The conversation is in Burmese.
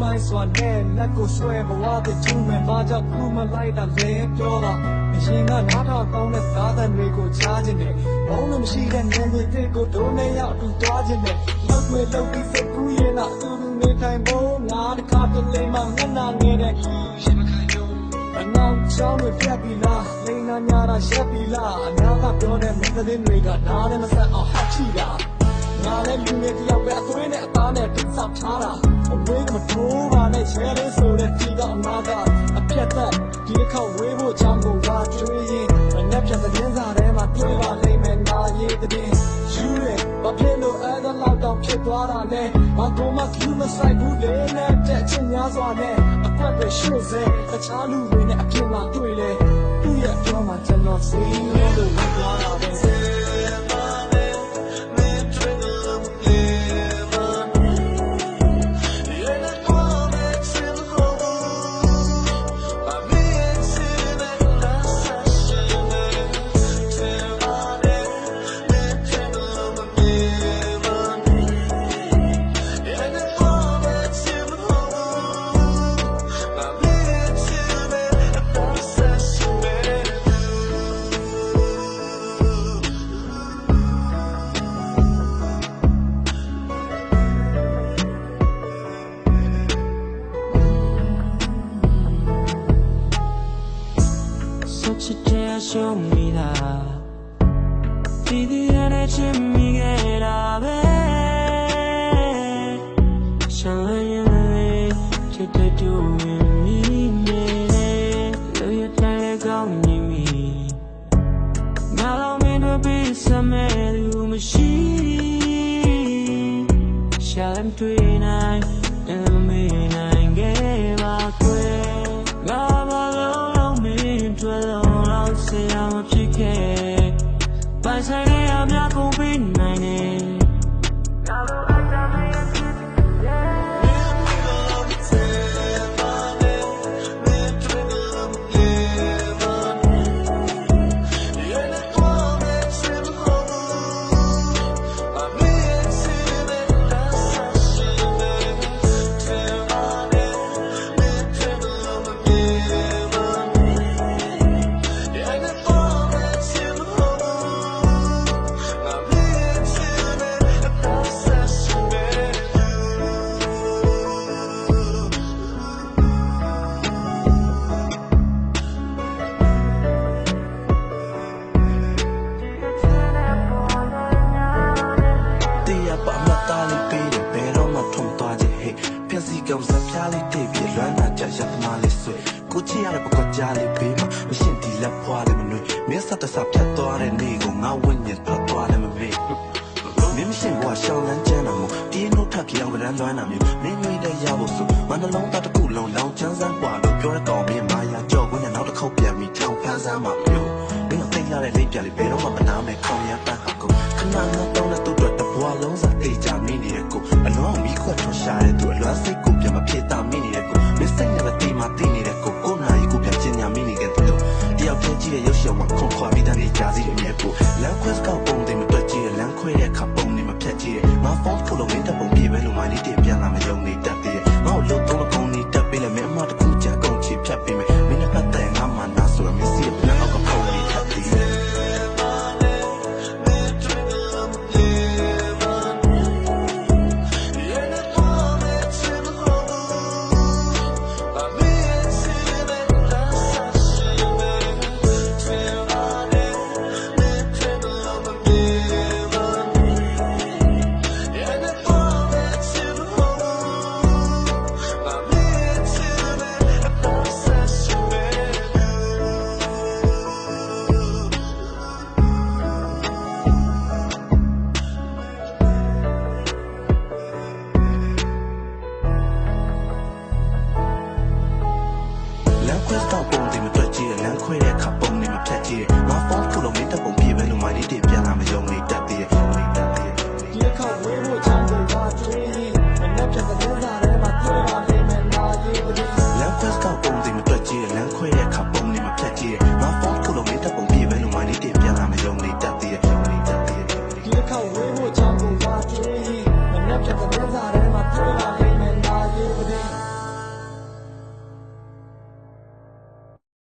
မိုင်းစွာနဲ့လက်ကိုဆွဲဘဝတည်းချုံမဲ့ဘာကြောင့်ခုမလိုက်တာလဲပြောတာအရင်ကနားထောင်ကောင်းတဲ့သားသမီးကိုချားခြင်းနဲ့ဘောင်းလို့မရှိတဲ့နေနေတဲ့ကိုဒုံနဲ့ရောက်တူသွားခြင်းနဲ့လောက်ွယ်လောက်ပြီးစိတ်ကူးရင်တော့အတူတူနေထိုင်ဖို့ငါတခါတလေမှမျက်နှာငယ်တဲ့ရှင်မခံရုံအနောက်ချောင်းတွေပြတ်ပြီလားလိန်နာညာတာရှက်ပြီလားအများကပြောတဲ့မသတင်းတွေကနားလည်းမဆက်အောင်ဟတ်ချီတာ ငါလည်းလူငယ်တယောက်ပဲအသွေးနဲ့အသားနဲ့တိဆောက်ထားတာအဝေးကမထိုးပါနဲ့ချဲလေးဆိုတဲ့ဒီကအနာကအပြတ်သက်ဒီတစ်ခေါက်ဝေးဖို့ချောင်းကိုပါတွေးရင်မနဲ့ဖြတ်တဲ့စာထဲမှာတွေ့ပါလိမ့်မယ်နာရေးတဲ့ယူရဲဘာဖြစ်လို့အဲ့ဒါလောက်တော့ဖြစ်သွားတာလဲဘာကောမှကျူးမဆိုင်ဘူးလေနဲ့တဲ့ချင်းများစွာနဲ့အကွက်တွေရှုပ်စေတခြားလူတွေနဲ့အပြင်မှာတွေ့လေသူ့ရဲ့ပြောမှာကျွန်တော်စိတ်လို့ဝင်သွားတာပဲ show me that ဒီဒီရတဲ့ချင်မိခဲ့တာပဲရှမ်းရင်လေးချစ်တဲ့တူရင်မိနေလေလူရတဲ့ကောင်းနေမိငါလုံးမင်းတို့ ပြုံးစပြားလေးတိတ်ပြလွမ်းနာကြရသမားလေးဆွေကိုချီရတဲ့ပကောကြားလေးပေးမမရှင်ဒီလက်ဖွာလေးမနှွေမင်းစတဆဖြတ်သွားတဲ့နေ့ကိုငါဝင့်ညစ်ဖတ်သွားလည်းမပေးမင်းမရှိဘွားရှောင်းလန်းကျန်းတာမို့တင်းတို့ထပ်ပြောင်းကြမ်းသွမ်းတာမျိုးမင်းတွေတဲ့ရဖို့ဆိုမနှလုံးသားတစ်ခုလုံးလောင်ချမ်းစမ်းပွားလို့ပြောတဲ့ကောင်မင်းမာယာကြော့ကိုနဲ့နောက်တစ်ခေါက်ပြန်ပြီးထောင်ဖန်းစမ်းမှာမျိုး တဲ့လိပ်ပြလေးဘယ်တော့မှမနာမဲ့ခေါင်းရတတ်ဟာကိုခဏငါတော့တဲ့သူ့အတွက်တဘွားလုံးစားတေးကြမိနေတဲ့ကိုအလွန်မီးခွက်ထွက်ရှာတဲ့သူအလွမ်းစိတ်ကိုပြန်မဖြစ်တာမိနေတဲ့ကိုမစိတ်နဲ့မတေးမှတေးနေတဲ့ကိုကိုနာရီကိုပြန်ကျင်ညာမိနေခဲ့တဲ့တယောက်တည်းကြည့်တဲ့ရုပ်ရှင်မှာခွန်ခွာပြီးတဲ့နေကြစီအမြဲကိုလမ်းခွဲ ခွဲတော့ပုံတွေမတွက်ကြည့်လမ်းခွဲတဲ့ခါ